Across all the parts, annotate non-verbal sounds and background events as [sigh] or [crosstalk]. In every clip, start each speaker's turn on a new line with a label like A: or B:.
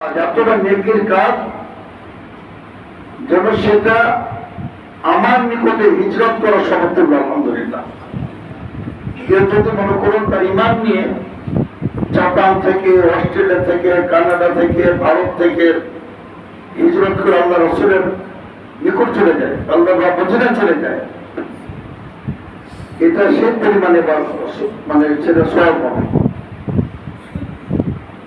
A: যতটা নেকির কাজ, যেন সেটা আমার নিকটে হিজরত করা সমর্থন আলহামদুলিল্লাহ। কেউ যদি মনে করুন তার ইমান নিয়ে জাপান থেকে, অস্ট্রেলিয়া থেকে, কানাডা থেকে, ভারত থেকে হিজরত করে আল্লাহ রসুলের নিকট চলে যায়, আল্লাহ বজরে চলে যায়, এটা সে পরিমাণে মানে সেটা সব হবে।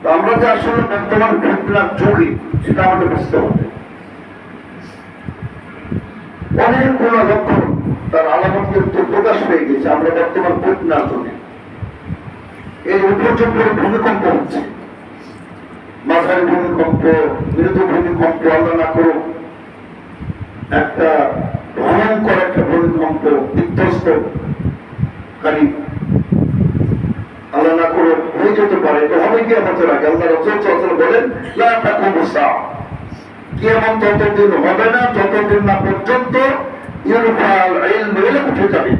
A: আমরা যে আসলে বর্তমান ঘটনার যোগী সেটা আমাদের বুঝতে হবে। অনেকগুলো লক্ষণ তার আলামত কিন্তু প্রকাশ হয়ে গেছে, আমরা বর্তমান ঘটনার যোগে এই উপযোগ্য ভূমিকম্প হচ্ছে। মাঝারি ভূমিকম্প, মৃদু ভূমিকম্প, আল্লাহ না করুক, একটা ভয়ঙ্কর একটা ভূমিকম্প বিধ্বস্তকারী আল্লাহ না করে হয়ে যেতে পারে। তো হবে কি আমাদের আগে। আল্লাহ রসুল বলেন, লা তাকুমু সাআ কিয়ামত ততদিন হবে না যতদিন না পর্যন্ত ইলম ইলম উঠে যাবে।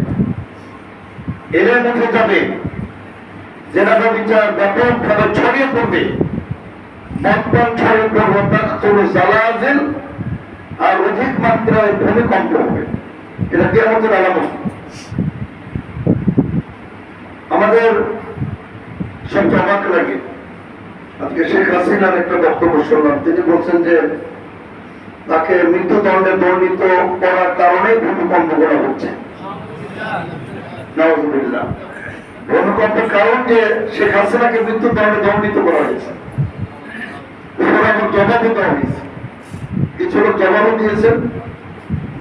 A: এলেম উঠে যাবে। বিচার ছড়িয়ে পড়বে ছড়িয়ে পড়বে জালাজিল, আর অধিক মাত্রায় ভূমিকম্প হবে। এটা কিয়ামতের আলামত। আমাদের সবচেয়ে অবাক লাগে। আজকে শেখ হাসিনার একটা বক্তব্য শুনলাম। তিনি বলছেন যে, তাকে মৃত্যুদণ্ডে দণ্ডিত করার কারণে ভূমিকম্প করা হচ্ছে ভূমিকম্পের কারণ যে শেখ হাসিনাকে মৃত্যুদণ্ডে দণ্ডিত করা হয়েছে। হয়েছে। কিছু লোক দিয়েছেন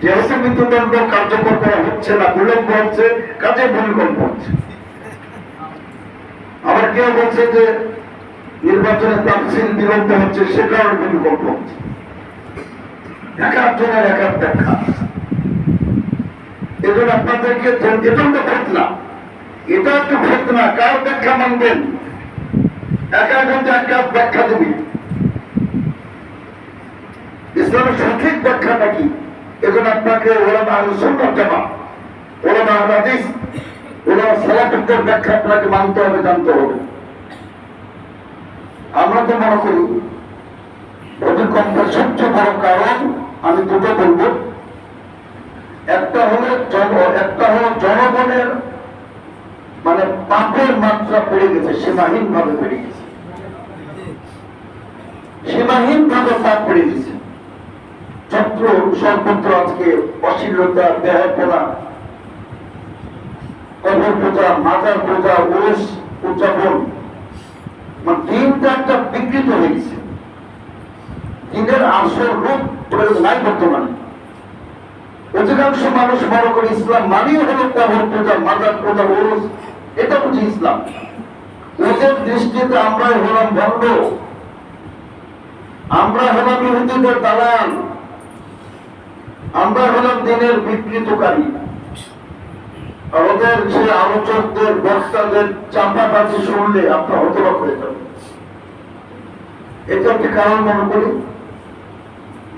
A: যেহেতু মৃত্যুদণ্ড কার্যকর করা হচ্ছে না, বিলম্ব হচ্ছে কাজে ভূমিকম্প হচ্ছে। আবার কেউ বলছে যে নির্বাচনে তাফসিল বিলম্ব হচ্ছে, সে কারণে ভূমিকম্প হচ্ছে। এক একজনের এক এক ব্যাখ্যা। এজন্য আপনাদেরকে এটাও তো এটা একটু ফেতনা। কার ব্যাখ্যা মানবেন? এক একজন এক এক ব্যাখ্যা দেবে। ইসলামের সঠিক ব্যাখ্যাটা কি? এজন্য আপনাকে ওলামা আলোচনা জামা ওলামা হাদিস ওলামা সালাফের ব্যাখ্যা আপনাকে মানতে হবে, জানতে হবে। আমরা তো মনে করি ভূমিকম্পের সবচেয়ে বড় কারণ আমি দুটো বলব। একটা হলো জন, একটা হলো জনগণের মানে পাপের মাত্রা বেড়ে গেছে সীমাহীন ভাবে বেড়ে গেছে। সীমাহীন ভাবে পাপ বেড়ে গেছে। ছত্র সর্বত্র আজকে অশ্লীলতা, দেহপনা কবর পূজা মাজার পূজা ওরস উদযাপন মানে দিনটা একটা বিকৃত হয়ে গেছে। দিনের আসল রূপ নাই বর্তমানে অধিকাংশ মানুষ মনে করে ইসলাম মানেই হলো কবর পূজা মাজার পূজা ওরস এটা বুঝি ইসলাম। ওদের দৃষ্টিতে আমরাই হলাম ভণ্ড আমরা হলাম ইহুদিদের দালাল। আমরা হলাম দিনের বিকৃতকারী। ওদের সে আলোচকদের, বক্তাদের চাপাবাজি শুনলে আপনার হতবাক হয়ে যাবে এটা একটি কারণ মনে করি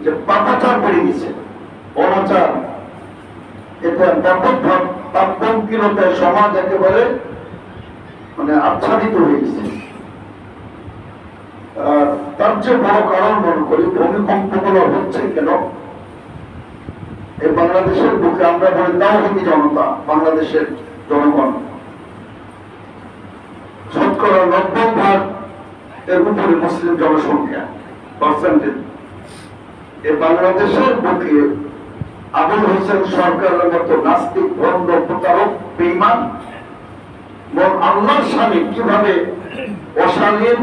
A: যে পাপাচার বেড়ে গেছে, অনাচার। এটা ব্যাপক তাপঙ্কিলতায় সমাজ একেবারে মানে আচ্ছাদিত হয়ে গেছে। তার চেয়ে বড় কারণ মনে করি ভূমিকম্পগুলো হচ্ছে কেন? এই বাংলাদেশের বুকে আমরা বলি তাওহিদি জনতা, বাংলাদেশের জনগণ। শতকরা নব্বই ভাগ এর উপরে মুসলিম জনসংখ্যা পার্সেন্টেজ এই বাংলাদেশের বুকে আবুল হোসেন সরকারের মতো নাস্তিক ভণ্ড প্রতারক বেইমান এবং আল্লাহর স্বামী কীভাবে অশালীন,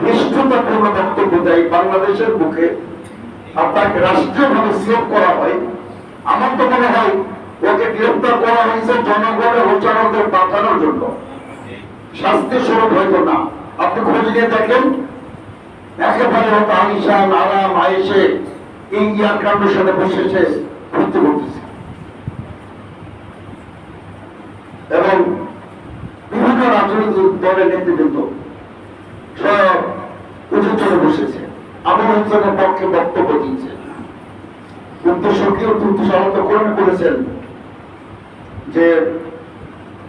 A: ধৃষ্টতাপূর্ণ বক্তব্য দেয়, বাংলাদেশের বুকে আর তাকে রাষ্ট্রীয়ভাবে সেভ করা হয় আমার তো মনে হয় ওকে গ্রেফতার করা হয়েছে জনগণের উচ্চারণকে বাঁচানোর জন্য। শাস্তি স্বরূপ হয়তো না। আপনি খোঁজ নিয়ে দেখেন। একেবারে হয়তো আলিশান আরাম আয়েসে এই কাণ্ডের সাথে বসেছে ঘুরতে ঘুরতেছে। এবং বিভিন্ন রাজনৈতিক দলের নেতৃবৃন্দ সব উঁচু চলে বসেছে। আবু হোসেনের পক্ষে বক্তব্য দিয়েছে। উদ্দেশ্য কি উদ্দেশ্য আলোচনা করে করেছেন যে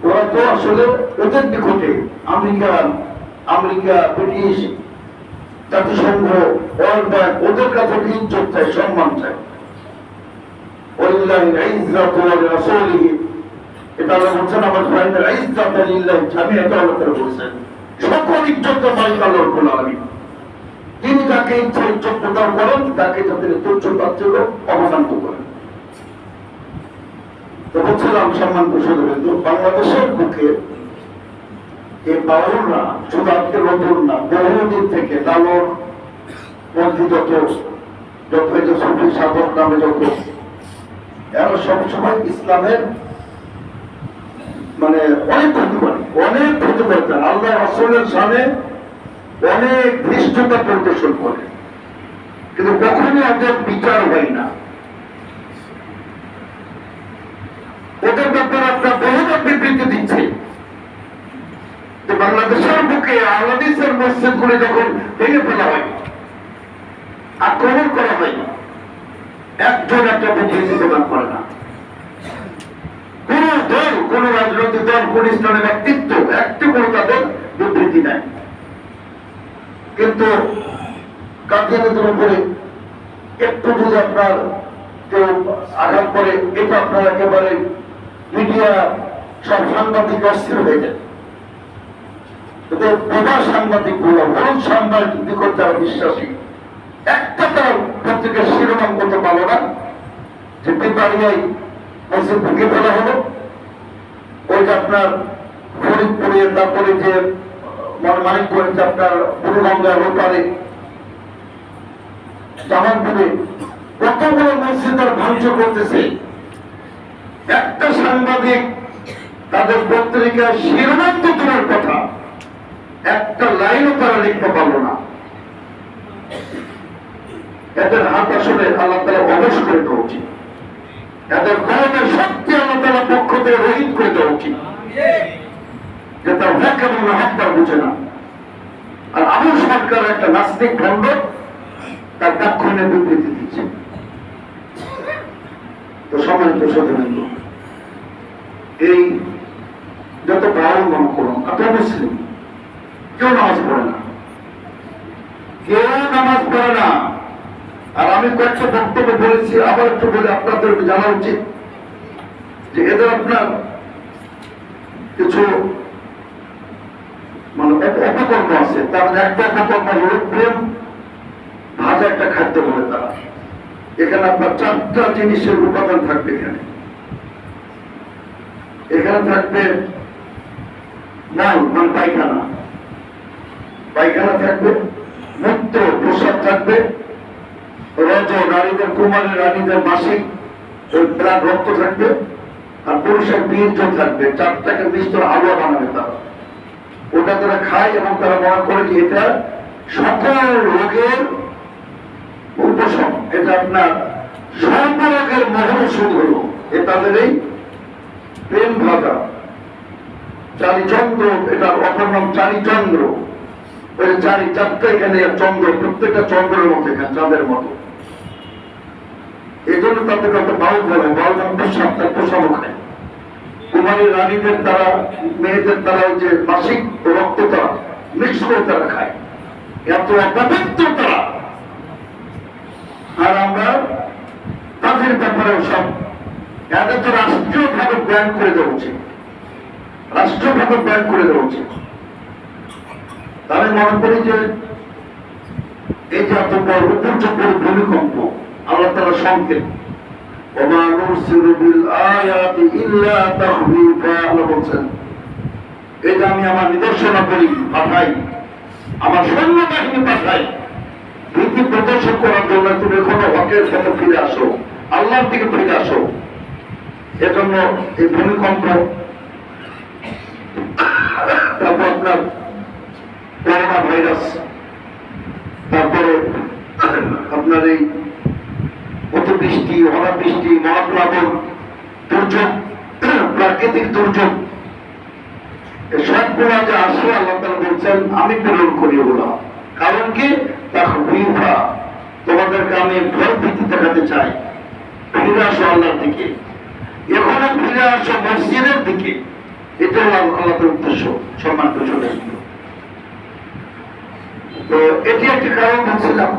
A: ওরা তো আসলে ওদের নিকটে আমেরিকা আমেরিকা, ব্রিটিশ জাতিসংঘ, ওয়ার্ল্ড ব্যাংক, ওদের কাছে ওয়া লিরাসূলিহি এটা বলছেন সকল ইজ্জত মালিক আল্লাহ তিনি যাকে ইচ্ছা প্রদান করেন তাকে যাতে তুচ্ছ তাচ্ছিল্য অবমানিত করেন তো বলছিলাম সম্মান বিন্দু বাংলাদেশের বুকে এই বাউলরা শুধু নতুন না, বহুদিন থেকে লালন মন্ত্রী যত যত সফি সাধক নামে যত। এরা সবসময় ইসলামের মানে অনেক ক্ষতি অনেক ক্ষতি করতে আল্লাহ রসুলের সামনে অনেক ধৃষ্টতা প্রদর্শন করে। কিন্তু কখনই ওদের বিচার হয় না। ওদের ব্যাপারে আপনার বহুবার বিবৃতি দিচ্ছে। বাংলাদেশের বুকে আহলাদিসের মসজিদ গুলি যখন ভেঙে ফেলা হয়, আক্রমণ করা হয় একজন একটা বিবৃতি প্রদান করে না। কোন দল, কোন রাজনৈতিক দল, কোন ইসলামের ব্যক্তিত্ব, একটি কোনো তাদের বিবৃতি নেয় কিন্তু কাদিয়ানিদের উপরে একটু যদি আপনার কেউ আঘাত করে, এটা আপনার একেবারে মিডিয়া সব সাংবাদিক অস্থির হয়ে যায়। সাংবাদিকগুলো বিশ্বাসী, একটা শিরোনাম করতে না যে মসজিদ ভেঙে ফেলা হলো। আপনার ফরিদপুরে তারপরে যে মানে মানিক করেছে আপনার বুড়ুগঙ্গা রোপারে জামানপুরে কতগুলো মসজিদ তার ধ্বংস করতেছে? একটা সাংবাদিক তাদের পত্রিকার শিরোনাম তো কথা। একটা লাইনও তারা লিখতে পারল না। এদের হাত আসলে আল্লাহ তালা অবশ করে দেওয়া উচিত। এদের কলমের শক্তি আল্লাহ তালা পক্ষ থেকে রহিত করে দেওয়া উচিত। যে তার বুঝে না আর আবু সরকার একটা নাস্তিক তার দাক্ষিণে বিবৃতি দিচ্ছে। তো এই যত করুন, আপনার মুসলিম, কেউ নামাজ পড়ে না। কেউ নামাজ পড়ে না। আর আমি কয়েকটা বক্তব্য বলেছি, আবার একটু বলে, আপনাদের জানা উচিত যে এদের আপনার কিছু মানে অপকর্ম আছে, তার একটা অপকর্ম হল প্রেম, ভাজা একটা খাদ্য বলে তারা। এখানে আপনার চারটা জিনিসের উপাদান থাকবে এখানে। এখানে থাকবে মল মানে পায়খানা। পায়খানা থাকবে, মূত্র, প্রসাদ থাকবে। রজ, নারীদের, কুমারের, রানীদের মাসিক, ওই প্রাণ রক্ত থাকবে। আর পুরুষের বীর্য থাকবে। চারটাকে মিশ্র হালুয়া বানাবে তারা। ওটা তারা খায় এবং তারা মনে করে যে এটা সকল রোগের উপশম। এটা আপনার সর্বরোগের মহৌষধ হল। এ তাদের এই প্রেম ভাগা চারিচন্দ্র এটার অপর নাম চারিচন্দ্র। ওই চারি চারটা এখানে চন্দ্র, প্রত্যেকটা চন্দ্রের মতো এখানে, চাঁদের মতো। এই জন্য তাদের কত বাউল বলে। বাউল নাম প্রসাদ, তার প্রসাদও খায়। কুমারী রানীদের তারা মেয়েদের তারা ওই যে মাসিক রক্ত তারা মিক্স করে তারা খায় এত অপবিত্র তারা আর আমরা তাদের ব্যাপারে সব এদের তো রাষ্ট্রীয় ভাবে ব্যান করে দেওয়া উচিত। রাষ্ট্রীয় ভাবে ব্যান করে দেওয়া উচিত। আমি মনে করি যে এই যে এত বড় ভূমিকম্প, আল্লাহ তালা সংকেত وما نرسل بالآيات إلا تخويفا আল্লাহ বলছেন এই যে আমি আমার নিদর্শনাবলী পাঠাই আমার সৈন্য বাহিনী পাঠাই ভীতি প্রদর্শন করার জন্য তুমি এখনো হকের পথে ফিরে আসো আল্লাহর দিকে ফিরে আসো এজন্য এই ভূমিকম্প তারপর আপনার করোনা ভাইরাস তারপরে আপনার এই অতিবৃষ্টি, অনাবৃষ্টি, মহাপ্লাবন, দুর্যোগ, [clears throat] প্রাকৃতিক দুর্যোগ। সবগুলো যে আসে আল্লাহ তালা বলছেন, আমি প্রেরণ করি ওগুলো কারণ কি? তাহবিফা তোমাদেরকে আমি ভয় ভীতি দেখাতে চাই। ফিরে আসো আল্লাহর দিকে। এখনও ফিরে আসো মসজিদের দিকে। এটা হলো আল্লাহ উদ্দেশ্য সম্মান চলে তো এটি একটি কারণ বলছিলাম